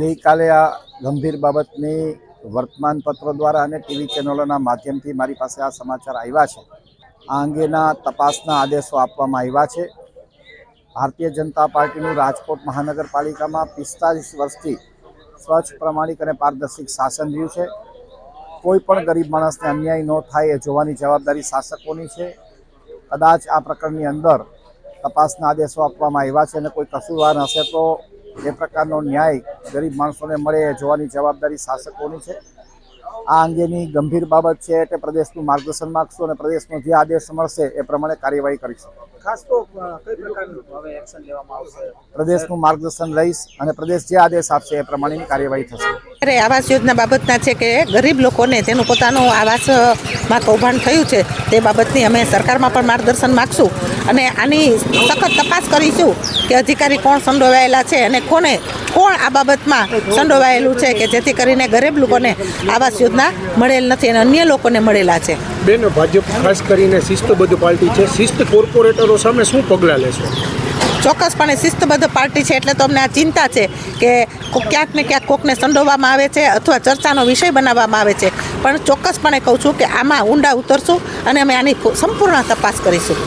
ગઈકાલે આ ગંભીર બાબતની વર્તમાનપત્ર દ્વારા અને ટીવી ચેનલોના માધ્યમથી મારી પાસે આ સમાચાર આવ્યા છે. આ અંગેના તપાસના આદેશો આપવામાં આવ્યા છે. ભારતીય જનતા પાર્ટીનું રાજકોટ મહાનગરપાલિકામાં પિસ્તાલીસ વર્ષથી સ્વચ્છ, પ્રમાણિક અને પારદર્શિક શાસન રહ્યું છે. કોઈ પણ ગરીબ માણસને અન્યાય ન થાય એ જોવાની જવાબદારી શાસકોની છે. કદાચ આ પ્રકરણની અંદર તપાસના આદેશો આપવામાં આવ્યા છે અને કોઈ કસૂરવાર હશે તો એ પ્રકારનો ન્યાય ગરીબ માણસોને મળે એ જોવાની જવાબદારી શાસકોની છે. આ અંગેની ગંભીર બાબત છે એટલે પ્રદેશનું માર્ગદર્શન માગશું અને પ્રદેશનો જે આદેશ મળશે એ પ્રમાણે કાર્યવાહી કરીશું. ખાસ તો કઈ પ્રકારનું હવે એક્શન લેવામાં આવશે? પ્રદેશનું માર્ગદર્શન લઈશ અને પ્રદેશ જે આદેશ આપશે એ પ્રમાણેની કાર્યવાહી થશે. ત્યારે આવાસ યોજના બાબતના છે કે ગરીબ લોકોને તેનું પોતાનું આવાસમાં કૌભાંડ થયું છે, તે બાબતની અમે સરકારમાં પણ માર્ગદર્શન માગશું અને આની સખત તપાસ કરીશું કે અધિકારી કોણ સંડોવાયેલા છે અને કોને, કોણ આ બાબતમાં સંડોવાયેલું છે કે જેથી કરીને ગરીબ લોકોને આવાસ યોજના મળેલ નથી અને અન્ય લોકોને મળેલા છે. બેન, ભાજપ ખાસ કરીને શિસ્તબદ્ધ પાર્ટી છે. શિસ્ત કોર્પોરેટરો સામે શું પગલાં લેશો? ચોક્કસપણે શિસ્તબદ્ધ પાર્ટી છે એટલે તો અમને આ ચિંતા છે કે ક્યાંક ને ક્યાંક કોકને સંડોવવામાં આવે છે અથવા ચર્ચાનો વિષય બનાવવામાં આવે છે. પણ ચોક્કસપણે કહું છું કે આમાં ઊંડા ઉતરશું અને અમે આની સંપૂર્ણ તપાસ કરીશું.